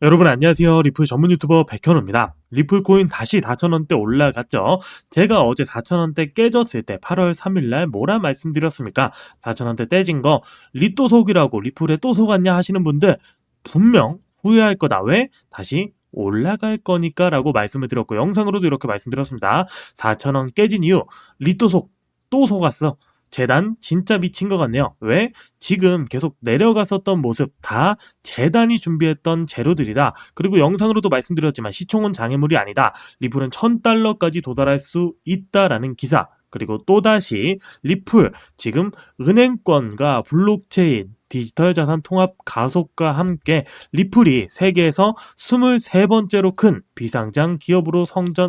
여러분 안녕하세요. 리플 전문 유튜버 백현우입니다. 리플 코인 다시 4,000원대 올라갔죠. 제가 어제 4,000원대 깨졌을 때 8월 3일날 뭐라 말씀드렸습니까? 4,000원대 떼진 거 리또 속이라고 리플에 또 속았냐 하시는 분들 분명 후회할 거다. 왜? 다시 올라갈 거니까 라고 말씀을 드렸고 영상으로도 이렇게 말씀드렸습니다. 4,000원 깨진 이유 리또 속또 속았어. 재단 진짜 미친 것 같네요. 왜? 지금 계속 내려갔었던 모습 다 재단이 준비했던 재료들이다. 그리고 영상으로도 말씀드렸지만 시총은 장애물이 아니다. 리플은 1000달러까지 도달할 수 있다라는 기사. 그리고 또다시 리플 지금 은행권과 블록체인 디지털 자산 통합 가속과 함께 리플이 세계에서 23번째로 큰 비상장 기업으로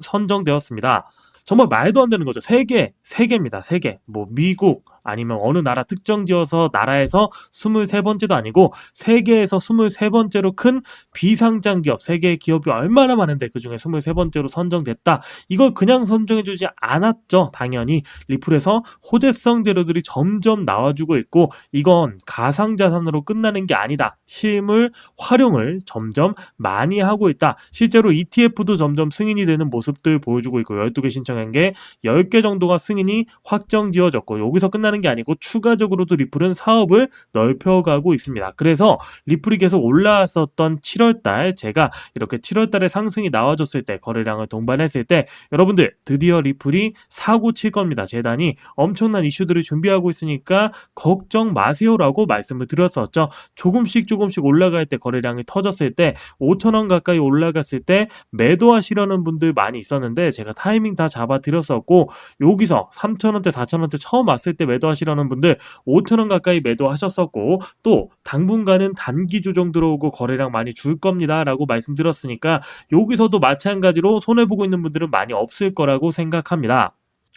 선정되었습니다. 정말 말도 안 되는 거죠. 세계, 세계입니다. 세계. 뭐 미국 아니면 어느 나라 특정 지어서 나라에서 23번째도 아니고 세계에서 23번째로 큰 비상장 기업, 세계 기업이 얼마나 많은데 그중에 23번째로 선정됐다. 이걸 그냥 선정해 주지 않았죠. 당연히 리플에서 호재성 재료들이 점점 나와주고 있고 이건 가상 자산으로 끝나는 게 아니다. 실물 활용을 점점 많이 하고 있다. 실제로 ETF도 점점 승인이 되는 모습들 보여주고 있고 12개 신청 신청한 게 10개 정도가 승인이 확정 지어졌고 여기서 끝나는 게 아니고 추가적으로도 리플은 사업을 넓혀가고 있습니다. 그래서 리플이 계속 올라왔었던 7월달 제가 이렇게 7월달에 상승이 나와줬을 때 거래량을 동반했을 때 여러분들 드디어 리플이 사고 칠 겁니다. 재단이 엄청난 이슈들을 준비하고 있으니까 걱정 마세요라고 말씀을 드렸었죠. 조금씩 조금씩 올라갈 때 거래량이 터졌을 때 5천 원 가까이 올라갔을 때 매도하시려는 분들 많이 있었는데 제가 타이밍 다 잡 아드렸었고 여기서 3천원대 4천원대 처음 왔을 때 매도하시려는 분들 5천원 가까이 매도하셨었고 또 당분간은 단기 조정 들어오고 거래량 많이 줄 겁니다 라고 말씀드렸으니까 여기서도 마찬가지로 손해보고 있는 분들은 많이 없을 거라고 생각합니다.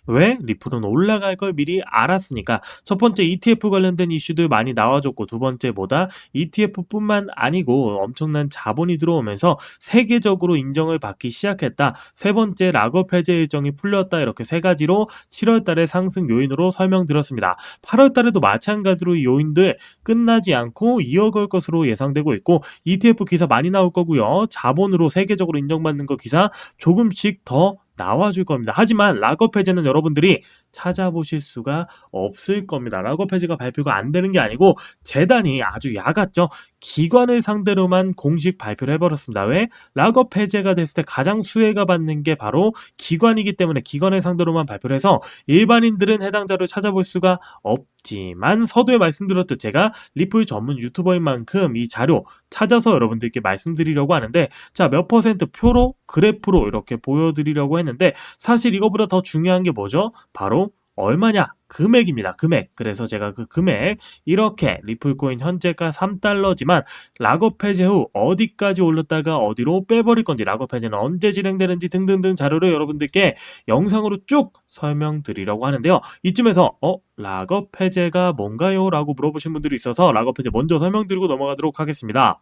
왜? 리플은 올라갈 걸 미리 알았으니까. 첫 번째 ETF 관련된 이슈들 많이 나와줬고 두 번째보다 ETF뿐만 아니고 엄청난 자본이 들어오면서 세계적으로 인정을 받기 시작했다. 세 번째 락업 해제 일정이 풀렸다. 이렇게 세 가지로 7월 달에 상승 요인으로 설명드렸습니다. 8월 달에도 마찬가지로 이 요인들 끝나지 않고 이어갈 것으로 예상되고 있고 ETF 기사 많이 나올 거고요. 자본으로 세계적으로 인정받는 거 기사 조금씩 더 나와줄 겁니다. 하지만 락업 해제는 여러분들이 찾아보실 수가 없을 겁니다. 락업 해제가 발표가 안 되는 게 아니고 재단이 아주 야같죠. 기관을 상대로만 공식 발표를 해버렸습니다. 왜? 락업 해제가 됐을 때 가장 수혜가 받는 게 바로 기관이기 때문에 기관을 상대로만 발표를 해서 일반인들은 해당 자료를 찾아볼 수가 없지만 서두에 말씀드렸듯 제가 리플 전문 유튜버인 만큼 이 자료 찾아서 여러분들께 말씀드리려고 하는데 자 몇 퍼센트 표로 그래프로 이렇게 보여드리려고 했는데 사실 이거보다 더 중요한 게 뭐죠? 바로 얼마냐? 금액입니다. 금액. 그래서 제가 그 금액 이렇게 리플코인 현재가 3달러지만 락업 해제 후 어디까지 올렸다가 어디로 빼버릴 건지 락업 해제는 언제 진행되는지 등등등 자료를 여러분들께 영상으로 쭉 설명드리려고 하는데요. 이쯤에서 어 락업 해제가 뭔가요? 라고 물어보신 분들이 있어서 락업 해제 먼저 설명드리고 넘어가도록 하겠습니다.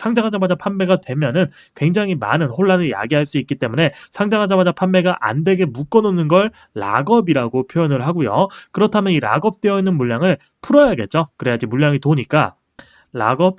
상장하자마자 판매가 되면은 굉장히 많은 혼란을 야기할 수 있기 때문에 상장하자마자 판매가 안 되게 묶어놓는 걸 락업이라고 표현을 하고요. 그렇다면 이 락업되어 있는 물량을 풀어야겠죠. 그래야지 물량이 도니까 락업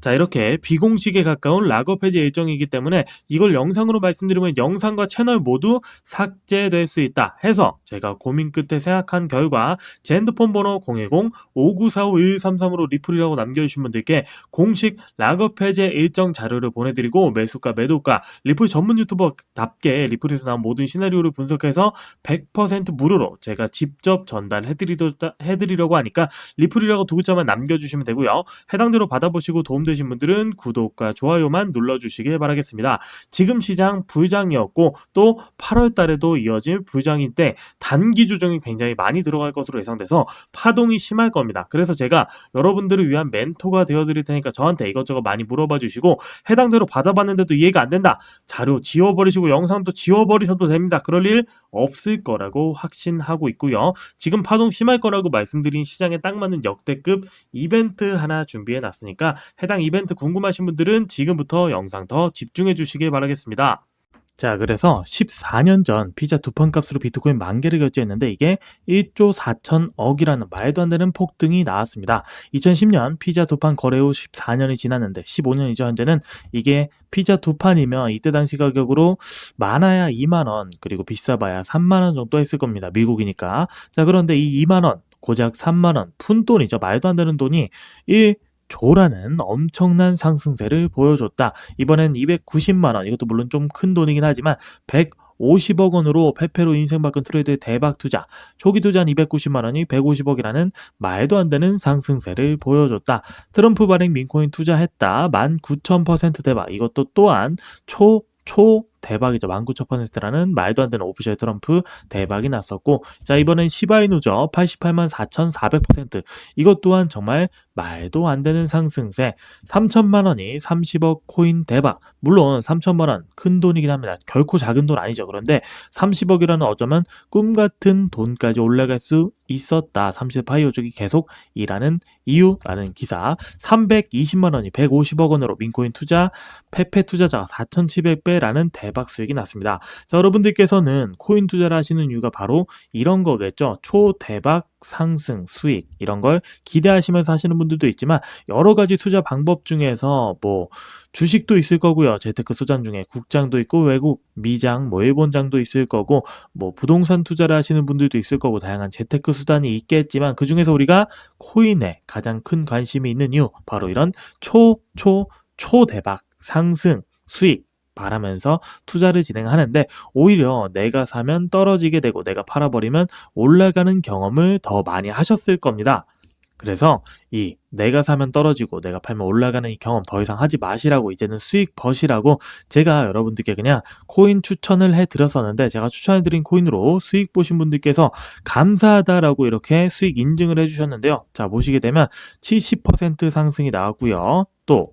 자 이렇게 비공식에 가까운 락업 해제 일정이기 때문에 이걸 영상으로 말씀드리면 영상과 채널 모두 삭제될 수 있다 해서 제가 고민 끝에 생각한 결과 제 핸드폰 번호 010-5945-1133으로 리플이라고 남겨주신 분들께 공식 락업 해제 일정 자료를 보내드리고 매수가 매도가 리플 전문 유튜버답게 리플에서 나온 모든 시나리오를 분석해서 100% 무료로 제가 직접 전달해드리려고 하니까 리플이라고 두 글자만 남겨주시면 되고요. 해당대로 받아보시고 도움 되신 분들은 구독과 좋아요만 눌러주시길 바라겠습니다. 지금 시장 불장이었고 또 8월 달에도 이어질 불장인데 단기 조정이 굉장히 많이 들어갈 것으로 예상돼서 파동이 심할 겁니다. 그래서 제가 여러분들을 위한 멘토가 되어드릴 테니까 저한테 이것저것 많이 물어봐 주시고 해당대로 받아봤는데도 이해가 안 된다. 자료 지워버리시고 영상도 지워버리셔도 됩니다. 그럴 일 없을 거라고 확신하고 있고요. 지금 파동 심할 거라고 말씀드린 시장에 딱 맞는 역대급 이벤트 하나 준비해 놨으니까 해당 이벤트 궁금하신 분들은 지금부터 영상 더 집중해 주시길 바라겠습니다. 자, 그래서 14년 전 피자 두 판 값으로 비트코인 만 개를 결제했는데 이게 1조 4천억이라는 말도 안 되는 폭등이 나왔습니다. 2010년 피자 두 판 거래 후 14년이 지났는데 15년이죠. 현재는 이게 피자 두 판이면 이때 당시 가격으로 많아야 2만원 그리고 비싸봐야 3만원 정도 했을 겁니다. 미국이니까. 자, 그런데 이 2만원 고작 3만원 푼 돈이죠. 말도 안 되는 돈이 1 조라는 엄청난 상승세를 보여줬다. 이번엔 290만 원, 이것도 물론 좀 큰 돈이긴 하지만 150억 원으로 페페로 인생 바꾼 트레이드의 대박 투자, 초기 투자한 290만 원이 150억이라는 말도 안 되는 상승세를 보여줬다. 트럼프 발행 민코인 투자했다. 19,000% 대박. 이것도 또한 초, 초, 대박이죠. 19,000%라는 말도 안 되는 오피셜 트럼프 대박이 났었고, 자, 이번엔 시바이누죠. 88만 4,400%. 이것 또한 정말 말도 안 되는 상승세. 3천만 원이 30억 코인 대박. 물론 3천만 원 큰 돈이긴 합니다. 결코 작은 돈 아니죠. 그런데 30억이라는 어쩌면 꿈 같은 돈까지 올라갈 수 있었다. 30파이오 쪽이 계속 일하는 이유라는 기사. 320만 원이 150억 원으로 민코인 투자, 페페 투자자가 4,700배라는 대박 수익이 났습니다. 자, 여러분들께서는 코인 투자를 하시는 이유가 바로 이런 거겠죠. 초대박 상승, 수익 이런 걸 기대하시면서 하시는 분들도 있지만 여러 가지 투자 방법 중에서 뭐 주식도 있을 거고요. 재테크 소장 중에 국장도 있고 외국 미장, 뭐 일본장도 있을 거고 뭐 부동산 투자를 하시는 분들도 있을 거고 다양한 재테크 수단이 있겠지만 그 중에서 우리가 코인에 가장 큰 관심이 있는 이유 바로 이런 초, 초, 초대박 상승, 수익 바라면서 투자를 진행하는데 오히려 내가 사면 떨어지게 되고 내가 팔아버리면 올라가는 경험을 더 많이 하셨을 겁니다. 그래서 이 내가 사면 떨어지고 내가 팔면 올라가는 이 경험 더 이상 하지 마시라고 이제는 수익 버시라고 제가 여러분들께 그냥 코인 추천을 해 드렸었는데 제가 추천해 드린 코인으로 수익 보신 분들께서 감사하다라고 이렇게 수익 인증을 해 주셨는데요. 자, 보시게 되면 70% 상승이 나왔고요. 또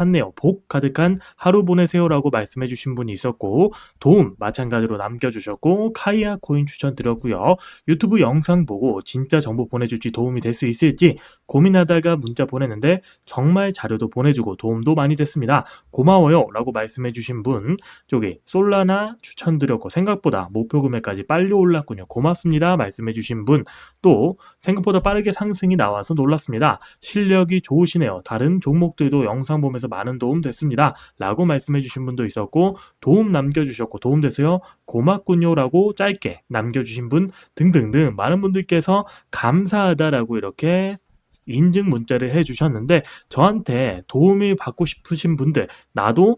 샀네요. 복 가득한 하루 보내세요라고 말씀해 주신 분이 있었고 도움 마찬가지로 남겨주셨고 카이아 코인 추천 드렸고요. 유튜브 영상 보고 진짜 정보 보내줄지 도움이 될 수 있을지 고민하다가 문자 보냈는데 정말 자료도 보내주고 도움도 많이 됐습니다. 고마워요 라고 말씀해 주신 분 저기 솔라나 추천 드렸고 생각보다 목표 금액까지 빨리 올랐군요. 고맙습니다 말씀해 주신 분 또 생각보다 빠르게 상승이 나와서 놀랐습니다. 실력이 좋으시네요. 다른 종목들도 영상 보면서 통해서 많은 도움 됐습니다. 라고 말씀해 주신 분도 있었고 도움 남겨주셨고 도움 됐어요. 고맙군요 라고 짧게 남겨주신 분 등등등 많은 분들께서 감사하다라고 이렇게 인증 문자를 해주셨는데 저한테 도움을 받고 싶으신 분들 나도